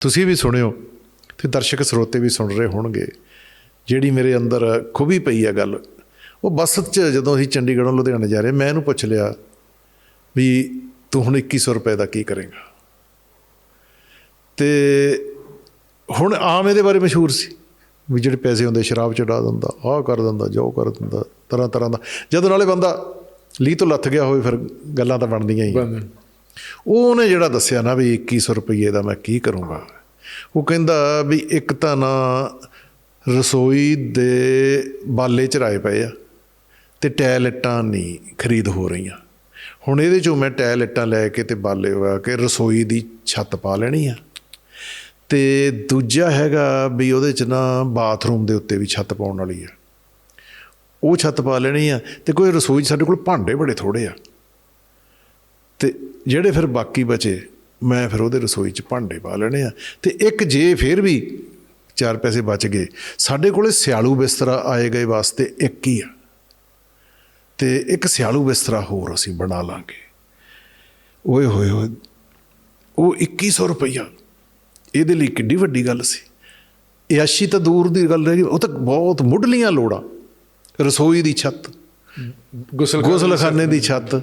ਤੁਸੀਂ ਵੀ ਸੁਣਿਓ ਤੇ ਦਰਸ਼ਕ ਸਰੋਤੇ ਵੀ ਸੁਣ ਰਹੇ ਹੋਣਗੇ। ਜਿਹੜੀ ਮੇਰੇ ਅੰਦਰ ਖੂਬੀ ਪਈ ਆ ਗੱਲ, ਉਹ ਬੱਸ 'ਚ ਜਦੋਂ ਅਸੀਂ ਚੰਡੀਗੜ੍ਹੋਂ ਲੁਧਿਆਣੇ ਜਾ ਰਹੇ, ਮੈਂ ਇਹਨੂੰ ਪੁੱਛ ਲਿਆ ਵੀ ਤੂੰ ਹੁਣ 2100 ਰੁਪਏ ਦਾ ਕੀ ਕਰੇਗਾ? ਤੇ ਹੁਣ ਆਮ ਇਹਦੇ ਬਾਰੇ ਮਸ਼ਹੂਰ ਸੀ ਵੀ ਜਿਹੜੇ ਪੈਸੇ ਹੁੰਦੇ, ਸ਼ਰਾਬ ਚੜਾ ਦਿੰਦਾ, ਆਹ ਕਰ ਦਿੰਦਾ, ਜੋ ਕਰ ਦਿੰਦਾ, ਤਰ੍ਹਾਂ ਤਰ੍ਹਾਂ ਦਾ। ਜਦੋਂ ਨਾਲੇ ਬੰਦਾ ਲੀ ਤੋਂ ਲੱਥ ਗਿਆ ਹੋਵੇ, ਫਿਰ ਗੱਲਾਂ ਤਾਂ ਬਣਦੀਆਂ ਹੀ ਉਹ ਉਹਨੇ ਜਿਹੜਾ ਦੱਸਿਆ ਨਾ ਵੀ 2100 ਰੁਪਏ ਦਾ ਮੈਂ ਕੀ ਕਰੂੰਗਾ? ਉਹ ਕਹਿੰਦਾ ਵੀ ਇੱਕ ਤਾਂ ਨਾ ਰਸੋਈ ਦੇ ਬਾਲੇ ਚਰਾਏ ਪਏ ਆ ਤੇ ਟੈਲਟਾਂ ਨਹੀਂ ਖਰੀਦ ਹੋ ਰਹੀਆਂ। ਹੁਣ ਇਹਦੇ ਚੋਂ ਮੈਂ ਟੈਲਟਾਂ ਲੈ ਕੇ ਤੇ ਬਾਲੇ ਹੋਇਆ ਕਿ ਰਸੋਈ ਦੀ ਛੱਤ ਪਾ ਲੈਣੀ ਆ। ਤੇ ਦੂਜਾ ਹੈਗਾ ਵੀ ਉਹਦੇ ਚ ਨਾ ਬਾਥਰੂਮ ਦੇ ਉੱਤੇ ਵੀ ਛੱਤ ਪਾਉਣ ਵਾਲੀ ਆ। ਉਹ ਛੱਤ ਪਾ ਲੈਣੀ ਆ ਤੇ ਕੋਈ ਰਸੋਈ 'ਚ ਸਾਡੇ ਕੋਲ ਭਾਂਡੇ ਬੜੇ ਥੋੜੇ ਆ। ਤੇ ਜਿਹੜੇ ਫਿਰ ਬਾਕੀ ਬਚੇ ਮੈਂ ਫਿਰ ਉਹਦੇ ਰਸੋਈ 'ਚ ਭਾਂਡੇ ਪਾ ਲੈਣੇ ਆ। ਤੇ ਇੱਕ ਜੇ ਫਿਰ ਵੀ ਚਾਰ ਪੈਸੇ ਬਚ ਗਏ ਸਾਡੇ ਕੋਲੇ ਸਿਆਲੂ ਬਿਸਤਰਾ ਆਏ ਗਏ ਵਾਸਤੇ ਇੱਕ ਹੀ ਆ। ਤੇ ਇੱਕ ਸਿਆਲੂ ਬਿਸਤਰਾ ਹੋਰ ਅਸੀਂ ਬਣਾ ਲਾਂਗੇ। ਓਏ ਹੋਏ ਹੋਏ ਉਹ 2100 ਰੁਪਈਆ। ਇਹਦੇ ਲਈ ਕਿੱਡੀ ਵੱਡੀ ਗੱਲ ਸੀ। ਇਆਸ਼ੀ ਤਾਂ ਦੂਰ ਦੀ ਗੱਲ ਰਹੀ ਉਹ ਤਾਂ ਬਹੁਤ ਮੁੱਢਲੀਆਂ ਲੋੜਾਂ। ਰਸੋਈ ਦੀ ਛੱਤ ਗੁਸਲ ਗੁਸਲਖਾਨੇ ਦੀ ਛੱਤ।